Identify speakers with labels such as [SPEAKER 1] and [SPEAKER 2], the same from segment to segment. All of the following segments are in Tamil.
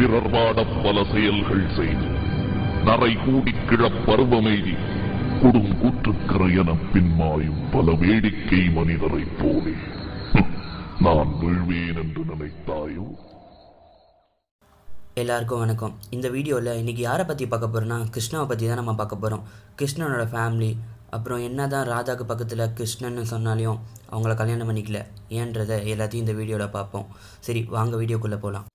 [SPEAKER 1] பிறர் வாடப் பல செயல்கள் செய்து நரை கூடி கிழப் பருவமெய்தி கொடுங்கூற்றுக்கரை பின்மாயும் பல வேடிக்கை மனிதரைப் போலே. நான் வீழ்வேன் என்று நினைத்தாயோ?
[SPEAKER 2] எல்லாருக்கும் வணக்கம். இந்த வீடியோவில் இன்றைக்கி யாரை பற்றி பார்க்க போகிறோன்னா கிருஷ்ணாவை பற்றி தான் நம்ம பார்க்க போகிறோம் கிருஷ்ணனோட ஃபேமிலி அப்புறம் என்ன தான் ராதாக்கு பக்கத்தில் கிருஷ்ணன்னு சொன்னாலையும் அவங்கள கல்யாணம் பண்ணிக்கல. ஏன்றதை எல்லாத்தையும் இந்த வீடியோவில் பார்ப்போம். சரி வாங்க வீடியோக்குள்ளே போகலாம்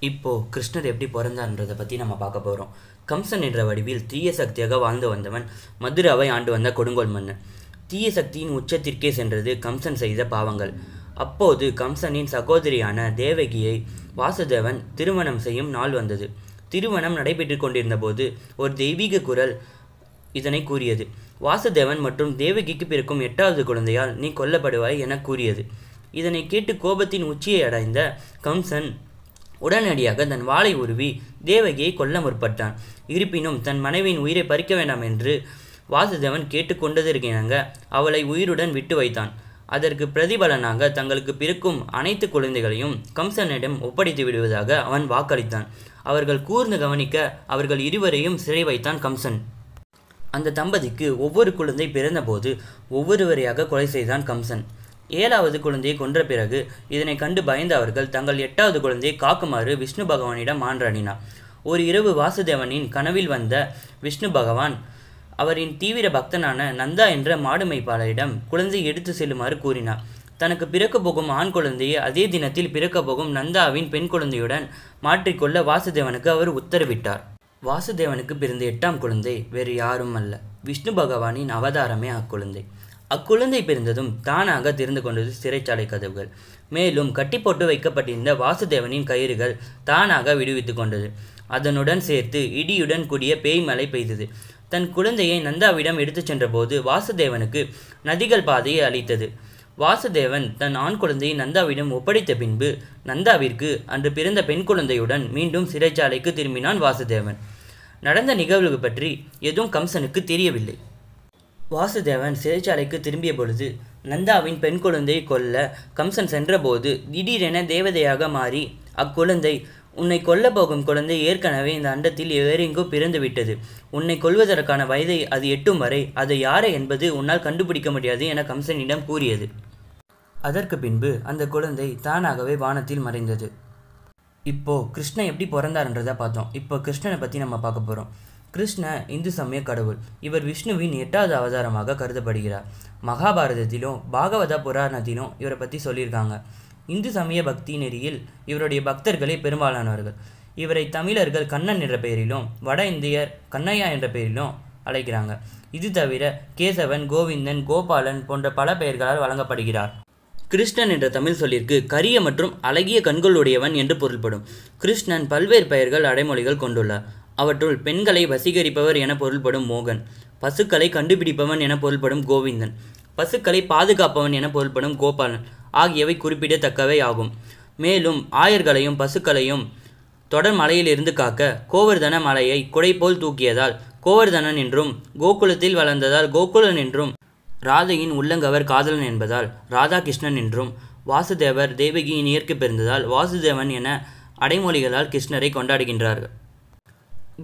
[SPEAKER 2] இப்போது கிருஷ்ணர் எப்படி பிறந்தார்ன்றதை பற்றி நம்ம பார்க்க போகிறோம் கம்சன் என்ற வடிவில் தீய சக்தியாக வாழ்ந்து வந்தவன் மதுராவை ஆண்டு வந்த கொடுங்கோல் மன்னன். தீய சக்தியின் உச்சத்திற்கே சென்றது கம்சன் செய்த பாவங்கள். அப்போது கம்சனின் சகோதரியான தேவகியை வாசுதேவன் திருமணம் செய்யும் நாள் வந்தது. திருமணம் நடைபெற்று கொண்டிருந்த போது ஒரு தெய்வீக குரல் இதனை கூறியது. வாசுதேவன் மற்றும் தேவகிக்கு பிறக்கும் எட்டாவது குழந்தையால் நீ கொல்லப்படுவாய் என கூறியது. இதனை கேட்டு கோபத்தின் உச்சியை அடைந்த கம்சன் உடனடியாக தன் வாளை உருவி தேவகியை கொல்ல முற்பட்டான். இருப்பினும் தன் மனைவியின் உயிரை பறிக்க வேண்டாம் என்று வாசுதேவன் கேட்டுக்கொண்டதற்கிணங்க அவளை உயிருடன் விட்டு வைத்தான். அதற்கு பிரதிபலனாக தங்களுக்கு பிறக்கும் அனைத்து குழந்தைகளையும் கம்சனிடம் ஒப்படைத்து விடுவதாக அவன் வாக்களித்தான். அவர்கள் கூர்ந்து கவனிக்க அவர்கள் இருவரையும் சிறை வைத்தான் கம்சன். அந்த தம்பதிக்கு ஒவ்வொரு குழந்தை பிறந்தபோது ஒவ்வொருவரையாக கொலை செய்தான் கம்சன். ஏழாவது குழந்தையை கொன்ற பிறகு இதனை கண்டு பயந்த அவர்கள் தங்கள் எட்டாவது குழந்தையை காக்குமாறு விஷ்ணு பகவானிடம் மான்றாடினார். ஒரு இரவு வாசுதேவனின் கனவில் வந்த விஷ்ணு பகவான் அவரின் தீவிர பக்தனான நந்தா என்ற மாடுமைப்பாளரிடம் குழந்தையை எடுத்து செல்லுமாறு கூறினார். தனக்கு பிறக்க போகும் ஆண் குழந்தையை அதே தினத்தில் பிறக்க போகும் நந்தாவின் பெண் குழந்தையுடன் மாற்றிக்கொள்ள வாசுதேவனுக்கு அவர் உத்தரவிட்டார். வாசுதேவனுக்கு பிறந்த எட்டாம் குழந்தை வேறு யாரும் அல்ல விஷ்ணு பகவானின் அவதாரமே அக்குழந்தை. அக்குழந்தை பிறந்ததும் தானாக திறந்து கொண்டது சிறைச்சாலை கதவுகள். மேலும் கட்டி போட்டு வைக்கப்பட்டிருந்த வாசுதேவனின் கயிறுகள் தானாக விடுவித்து கொண்டது. அதனுடன் சேர்த்து இடியுடன் கூடிய பேய்மழை பெய்தது. தன் குழந்தையை நந்தாவிடம் எடுத்துச் சென்றபோது வாசுதேவனுக்கு நதிகள் பாதையை அளித்தது. வாசுதேவன் தன் ஆண் குழந்தையை நந்தாவிடம் ஒப்படைத்த பின்பு நந்தாவிற்கு அன்று பிறந்த பெண் குழந்தையுடன் மீண்டும் சிறைச்சாலைக்கு திரும்பினான் வாசுதேவன். நடந்த நிகழ்வு பற்றி எதுவும் கம்சனுக்கு தெரியவில்லை. வாசுதேவன் சிறைச்சாலைக்கு திரும்பிய பொழுது நந்தாவின் பெண் குழந்தையை கொல்ல கம்சன் சென்றபோது திடீரென தேவதையாக மாறி அக்குழந்தை உன்னை கொல்ல போகும் குழந்தை ஏற்கனவே இந்த அண்டத்தில் வேறெங்கோ பிறந்துவிட்டது. உன்னை கொல்வதற்கான வயதை அது எட்டும் வரை அது யாரை என்பது உன்னால் கண்டுபிடிக்க முடியாது என கம்சனிடம் கூறியது. அதற்கு பின்பு அந்த குழந்தை தானாகவே வானத்தில் மறைந்தது. இப்போ கிருஷ்ணன் எப்படி பிறந்தாருன்றதை பார்த்தோம். இப்போ கிருஷ்ணனை பற்றி நம்ம பார்க்க போகிறோம் கிருஷ்ண இந்து சமய கடவுள். இவர் விஷ்ணுவின் எட்டாவது அவதாரமாக கருதப்படுகிறார். மகாபாரதத்திலும் பாகவத புராணத்திலும் இவரை பற்றி சொல்லியிருக்காங்க. இந்து சமய பக்தி நெறியில் இவருடைய பக்தர்களே பெரும்பாலானவர்கள். இவரை தமிழர்கள் கண்ணன் என்ற பெயரிலும் வட இந்தியர் கண்ணையா என்ற பெயரிலும் அழைக்கிறாங்க. இது தவிர கேசவன் கோவிந்தன் கோபாலன் போன்ற பல பெயர்களால் வழங்கப்படுகிறார். கிருஷ்ணன் என்ற தமிழ் சொல்லிற்கு கரிய மற்றும் அழகிய கண்களுடையவன் என்று பொருள்படும். கிருஷ்ணன் பல்வேறு பெயர்கள் அடைமொழிகள் கொண்டுள்ளார். அவற்றுள் பெண்களை வசீகரிப்பவர் என பொருள்படும் மோகன் பசுக்களை கண்டுபிடிப்பவன் என பொருள்படும் கோவிந்தன் பசுக்களை பாதுகாப்பவன் என பொருள்படும் கோபாலன் ஆகியவை குறிப்பிடத்தக்கவை ஆகும். மேலும் ஆயர்களையும் பசுக்களையும் தொடர் மலையிலிருந்து காக்க கோவர்தன மலையை குடைபோல் தூக்கியதால் கோவர்தனன் என்றும் கோகுலத்தில் வளர்ந்ததால் கோகுலன் என்றும் ராதையின் உள்ளங்கவர் காதலன் என்பதால் ராதாகிருஷ்ணன் என்றும் வாசுதேவர் தேவகியின் இயற்கை பிறந்ததால் வாசுதேவன் என அடைமொழிகளால் கிருஷ்ணரை கொண்டாடுகின்றார்கள்.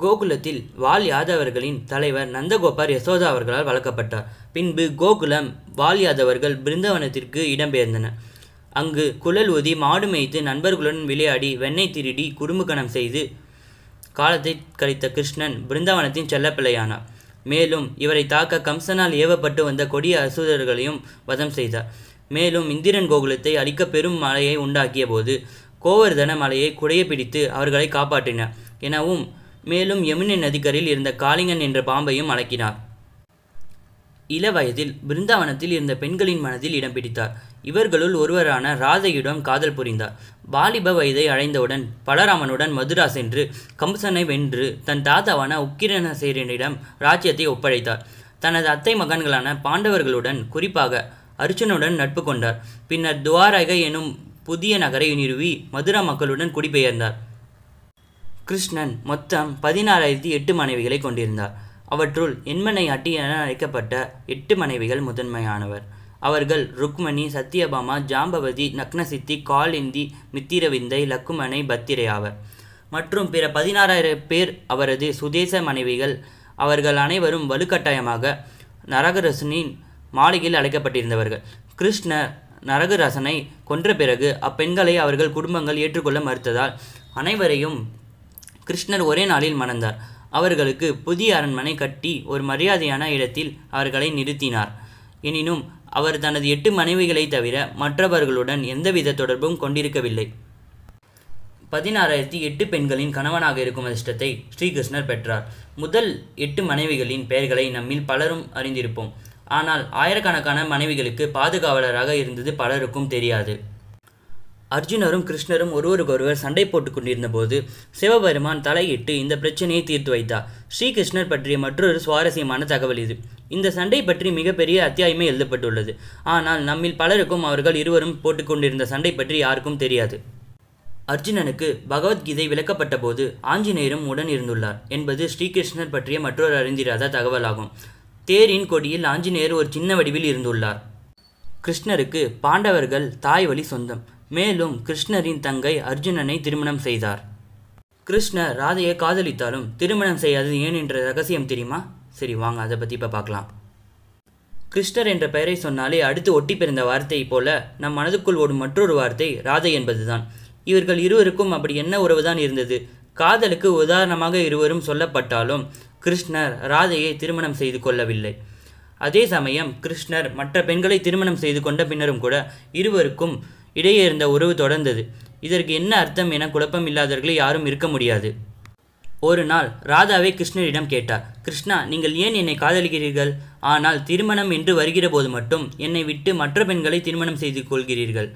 [SPEAKER 2] கோகுலத்தில் வால் யாதவர்களின் தலைவர் நந்தகோபார் யசோதா அவர்களால் வளர்க்கப்பட்டார். பின்பு கோகுலம் வால் யாதவர்கள் பிருந்தாவனத்திற்கு இடம்பெயர்ந்தனர். அங்கு குழல் ஊதி மாடு மேய்த்து நண்பர்களுடன் விளையாடி வெண்ணெய் திருடி குடும்பகணம் செய்து காலத்தை கழித்த கிருஷ்ணன் பிருந்தாவனத்தின் செல்லப்பிள்ளையானார். மேலும் இவரை தாக்க கம்சனால் ஏவப்பட்டு வந்த கொடிய அசுரர்களையும் வதம் செய்தார். மேலும் இந்திரன் கோகுலத்தை அழிக்க பெரும் மலையை உண்டாக்கிய போது கோவர்தன மலையை குடைய பிடித்து அவர்களை காப்பாற்றினார். எனவும் மேலும் யமுனை நதிக்கரையில் இருந்த காளிங்கன் என்ற பாம்பையும் அடக்கினார். இள வயதில் பிருந்தாவனத்தில் இருந்த பெண்களின் மனதில் இடம் பிடித்தார். இவர்களுள் ஒருவரான ராதையுடன் காதல் புரிந்தார். வாலிப வயதை அடைந்தவுடன் பலராமனுடன் மதுரா சென்று கம்சனை வென்று தன் தாத்தாவான உக்கிரணசேரனிடம் ராஜ்யத்தை ஒப்படைத்தார். தனது அத்தை மகன்களான பாண்டவர்களுடன் குறிப்பாக அர்ஜுனுடன் நட்பு கொண்டார். பின்னர் துவாரகை எனும் புதிய நகரை நிறுவி மதுரா மக்களுடன் குடிபெயர்ந்தார். கிருஷ்ணன் மொத்தம் பதினாறாயிரத்தி எட்டு மனைவிகளை கொண்டிருந்தார். அவற்றுள் எண்மனை அட்டி என அழைக்கப்பட்ட எட்டு மனைவிகள் முதன்மையானவர். அவர்கள் ருக்மணி சத்யபாமா ஜாம்பவதி நக்னசித்தி காலிந்தி மித்திரவிந்தை லக்குமனை பத்திரை ஆவர். மற்றும் பிற பதினாறாயிரம் பேர் அவரது சுதேச மனைவிகள். அவர்கள் அனைவரும் வலுக்கட்டாயமாக நரகரசனின் மாளிகையில் அழைக்கப்பட்டிருந்தவர்கள். கிருஷ்ணர் நரகரசனை கொன்ற பிறகு அப்பெண்களை அவர்கள் குடும்பங்கள் ஏற்றுக்கொள்ள மறுத்ததால் அனைவரையும் கிருஷ்ணர் ஒரே நாளில் மணந்தார். அவர்களுக்கு புதிய அரண்மனை கட்டி ஒரு மரியாதையான இடத்தில் அவர்களை நிறுத்தினார். எனினும் அவர் தனது எட்டு மனைவிகளை தவிர மற்றவர்களுடன் எந்தவித தொடர்பும் கொண்டிருக்கவில்லை. பதினாறாயிரத்தி எட்டு பெண்களின் கணவனாக இருக்கும் அதிர்ஷ்டத்தை ஸ்ரீகிருஷ்ணர் பெற்றார். முதல் எட்டு மனைவிகளின் பெயர்களை நம்மில் பலரும் அறிந்திருப்போம். ஆனால் ஆயிரக்கணக்கான மனைவிகளுக்கு பாதுகாவலராக இருந்தது பலருக்கும் தெரியாது. அர்ஜுனரும் கிருஷ்ணரும் ஒருவருக்கொருவர் சண்டை போட்டுக் கொண்டிருந்த போது சிவபெருமான் தலையிட்டு இந்த பிரச்சனையை தீர்த்து வைத்தார். ஸ்ரீகிருஷ்ணர் பற்றிய மற்றொரு சுவாரஸ்யமான தகவல் இது. இந்த சண்டை பற்றி மிகப்பெரிய அத்தியாயமே எழுதப்பட்டுள்ளது. ஆனால் நம்மில் பலருக்கும் அவர்கள் இருவரும் போட்டுக்கொண்டிருந்த சண்டை பற்றி யாருக்கும் தெரியாது. அர்ஜுனனுக்கு பகவத்கீதை விளக்கப்பட்ட போது ஆஞ்சநேயரும் உடன் இருந்துள்ளார் என்பது ஸ்ரீகிருஷ்ணர் பற்றிய மற்றொரு அறிந்திராத தகவலாகும். தேரின் கொடியில் ஆஞ்சநேயர் ஒரு சின்ன வடிவில் இருந்துள்ளார். கிருஷ்ணருக்கு பாண்டவர்கள் தாய் வழி சொந்தம். மேலும் கிருஷ்ணரின் தங்கை அர்ஜுனனை திருமணம் செய்தார். கிருஷ்ணர் ராதையை காதலித்தாலும் திருமணம் செய்யாது ஏன் என்ற ரகசியம் தெரியுமா? சரி வாங்க அதை பற்றி இப்போ பார்க்கலாம். கிருஷ்ணர் என்ற பெயரை சொன்னாலே அடுத்து ஒட்டி பிறந்த வார்த்தையை போல நம் மனதுக்குள் ஓடும் மற்றொரு வார்த்தை ராதை என்பதுதான். இவர்கள் இருவருக்கும் அப்படி என்ன உறவுதான் இருந்தது? காதலுக்கு உதாரணமாக இருவரும் சொல்லப்பட்டாலும் கிருஷ்ணர் ராதையை திருமணம் செய்து கொள்ளவில்லை. அதே சமயம் கிருஷ்ணர் மற்ற பெண்களை திருமணம் செய்து கொண்ட பின்னரும் கூட இருவருக்கும் இடையே இருந்த உறவு தொடர்ந்தது. இதற்கு என்ன அர்த்தம் என குழப்பம் இல்லாதவர்களே யாரும் இருக்க முடியாது. ஒரு நாள் ராதாவை கிருஷ்ணரிடம் கேட்டார். கிருஷ்ணா நீங்கள் ஏன் என்னை காதலிக்கிறீர்கள்? ஆனால் திருமணம் என்று வருகிற போது மட்டும் என்னை விட்டு மற்ற பெண்களை திருமணம் செய்து கொள்கிறீர்கள்.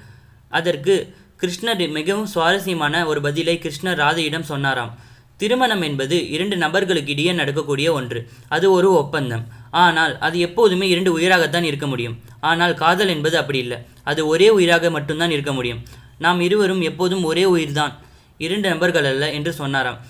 [SPEAKER 2] அதற்கு கிருஷ்ணர் மிகவும் சுவாரஸ்யமான ஒரு பதிலை கிருஷ்ணர் ராதையிடம் சொன்னாராம். திருமணம் என்பது இரண்டு நபர்களுக்கு இடையே நடக்கக்கூடிய ஒன்று. அது ஒரு ஒப்பந்தம். ஆனால் அது எப்போதுமே இரண்டு உயிராகத்தான் இருக்க முடியும். ஆனால் காதல் என்பது அப்படி இல்லை. அது ஒரே உயிராக மட்டும்தான் இருக்க முடியும். நாம் இருவரும் எப்போதும் ஒரே உயிர்தான். இரண்டு நபர்கள் அல்ல என்று சொன்னாராம்.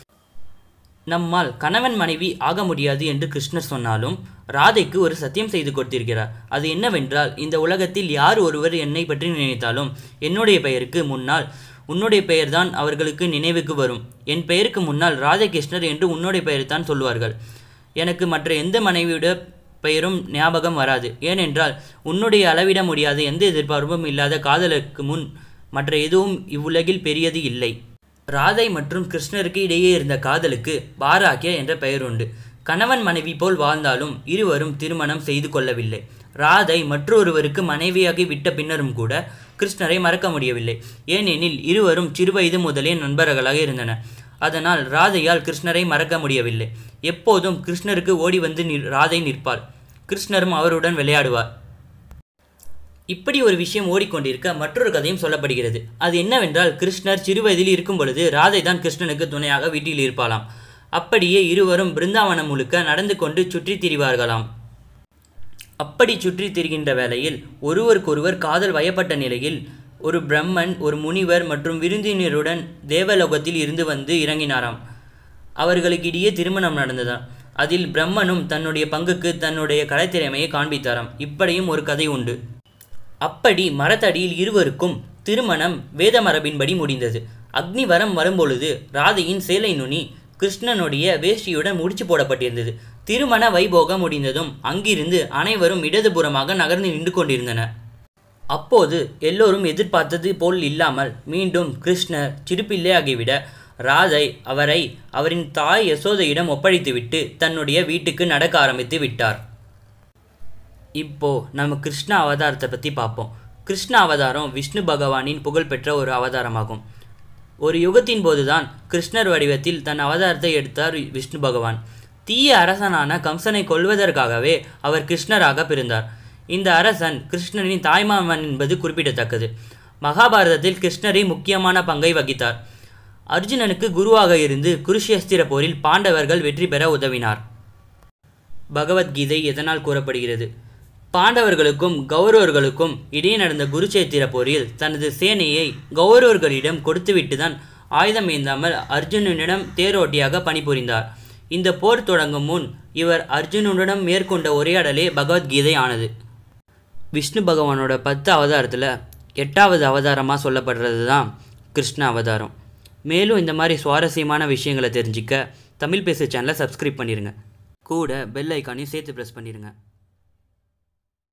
[SPEAKER 2] நம்மால் கணவன் மனைவி ஆக முடியாது என்று கிருஷ்ணர் சொன்னாலும் ராதைக்கு ஒரு சத்தியம் செய்து கொடுத்திருக்கிறார். அது என்னவென்றால் இந்த உலகத்தில் யார் ஒருவர் என்னை பற்றி நினைத்தாலும் என்னுடைய பெயருக்கு முன்னால் உன்னுடைய பெயர்தான் அவர்களுக்கு நினைவுக்கு வரும். என் பெயருக்கு முன்னால் ராதாகிருஷ்ணர் என்று உன்னுடைய பெயர்தான் சொல்லுவார்கள் எனக்கு மற்ற எந்த மனைவியோட பெயரும் ஞாபகம் வராது. ஏனென்றால் உன்னுடைய அளவிட முடியாத எந்த எதிர்பார்ப்பும் இல்லாத காதலுக்கு முன் மற்ற எதுவும் இவ்வுலகில் பெரியது இல்லை. ராதை மற்றும் கிருஷ்ணருக்கு இடையே இருந்த காதலுக்கு பாராக்கிய என்ற பெயர் உண்டு. கணவன் மனைவி போல் வாழ்ந்தாலும் இருவரும் திருமணம் செய்து கொள்ளவில்லை. ராதை மற்றொருவருக்கு மனைவியாகி விட்ட பின்னரும் கூட கிருஷ்ணரை மறக்க முடியவில்லை. ஏனெனில் இருவரும் சிறுவயது முதலே நண்பர்களாக இருந்தனர் அதனால் ராதையால் கிருஷ்ணரை மறக்க முடியவில்லை. எப்போதும் கிருஷ்ணருக்கு ஓடி வந்து நிற்- ராதை நிற்பாள். கிருஷ்ணரும் அவருடன் விளையாடுவார். இப்படி ஒரு விஷயம் ஓடிக்கொண்டிருக்க மற்றொரு கதையும் சொல்லப்படுகிறது. அது என்னவென்றால் கிருஷ்ணர் சிறுவயதில் இருக்கும் பொழுது ராதை தான் கிருஷ்ணனுக்கு துணையாக வீட்டில் இருப்பாளாம். அப்படியே இருவரும் பிருந்தாவனம் முழுக்க நடந்து கொண்டு சுற்றித் திரிவார்களாம். அப்படி சுற்றித் திரிகின்ற வேளையில் ஒருவருக்கொருவர் காதல் வயப்பட்ட நிலையில் ஒரு பிரம்மன் ஒரு முனிவர் மற்றும் விருந்தினருடன் தேவலோகத்தில் இருந்து வந்து இறங்கினாராம். அவர்களுக்கிடையே திருமணம் நடந்ததாம். அதில் பிரம்மனும் தன்னுடைய பங்குக்கு தன்னுடைய கலைத்திறமையை காண்பித்தாராம். இப்படியும் ஒரு கதை உண்டு. அப்படி மரத்தடியில் இருவருக்கும் திருமணம் வேத மரபின்படி முடிந்தது. அக்னிவரம் வரும்பொழுது ராதையின் சேலை நுனி கிருஷ்ணனுடைய வேஷ்டியுடன் முடிச்சு போடப்பட்டிருந்தது. திருமண வைபோகம் முடிந்ததும் அங்கிருந்து அனைவரும் இடதுபுறமாக நகர்ந்து நின்று கொண்டிருந்தனர் அப்போது எல்லோரும் எதிர்பார்த்தது போல் இல்லாமல் மீண்டும் கிருஷ்ணர் சிறுபிள்ளையாகிவிட ராதை அவரை அவரின் தாய் யசோதையிடம் ஒப்படைத்துவிட்டு தன்னுடைய வீட்டுக்கு நடக்க ஆரம்பித்து விட்டார். இப்போ நம்ம கிருஷ்ண அவதாரத்தை பற்றி பார்ப்போம். கிருஷ்ண அவதாரம் விஷ்ணு பகவானின் புகழ்பெற்ற ஒரு அவதாரமாகும். ஒரு யுகத்தின் போதுதான் கிருஷ்ணர் வடிவத்தில் தன் அவதாரத்தை எடுத்தார் விஷ்ணு பகவான். தீய அரசனான கம்சனை கொல்வதற்காகவே அவர் கிருஷ்ணராக பிறந்தார். இந்த அரசன் கிருஷ்ணரின் தாய்மாமன் என்பது குறிப்பிடத்தக்கது. மகாபாரதத்தில் கிருஷ்ணரை முக்கியமான பங்கை வகித்தார். அர்ஜுனனுக்கு குருவாக இருந்து குருஷேஸ்திர போரில் பாண்டவர்கள் வெற்றி பெற உதவினார். பகவத்கீதை எதனால் கூறப்படுகிறது? பாண்டவர்களுக்கும் கௌரவர்களுக்கும் இடையே நடந்த குருச்சேத்திர போரில் தனது சேனையை கௌரவர்களிடம் கொடுத்துவிட்டுதான் ஆயுதம் ஏந்தாமல் அர்ஜுனனிடம் தேரோட்டியாக பணிபுரிந்தார். இந்த போர் தொடங்கும் முன் இவர் அர்ஜுனனுடன் மேற்கொண்ட உரையாடலே பகவத்கீதை ஆனது. விஷ்ணு பகவானோட பத்து அவதாரத்தில் எட்டாவது அவதாரமாக சொல்லப்படுறது தான் கிருஷ்ண அவதாரம். மேலும் இந்த மாதிரி சுவாரஸ்யமான விஷயங்களை தெரிஞ்சிக்க தமிழ் பேசு சேனலை சப்ஸ்கிரைப் பண்ணிடுங்க கூட பெல் ஐக்கானையும் சேர்த்து ப்ரெஸ் பண்ணிடுங்க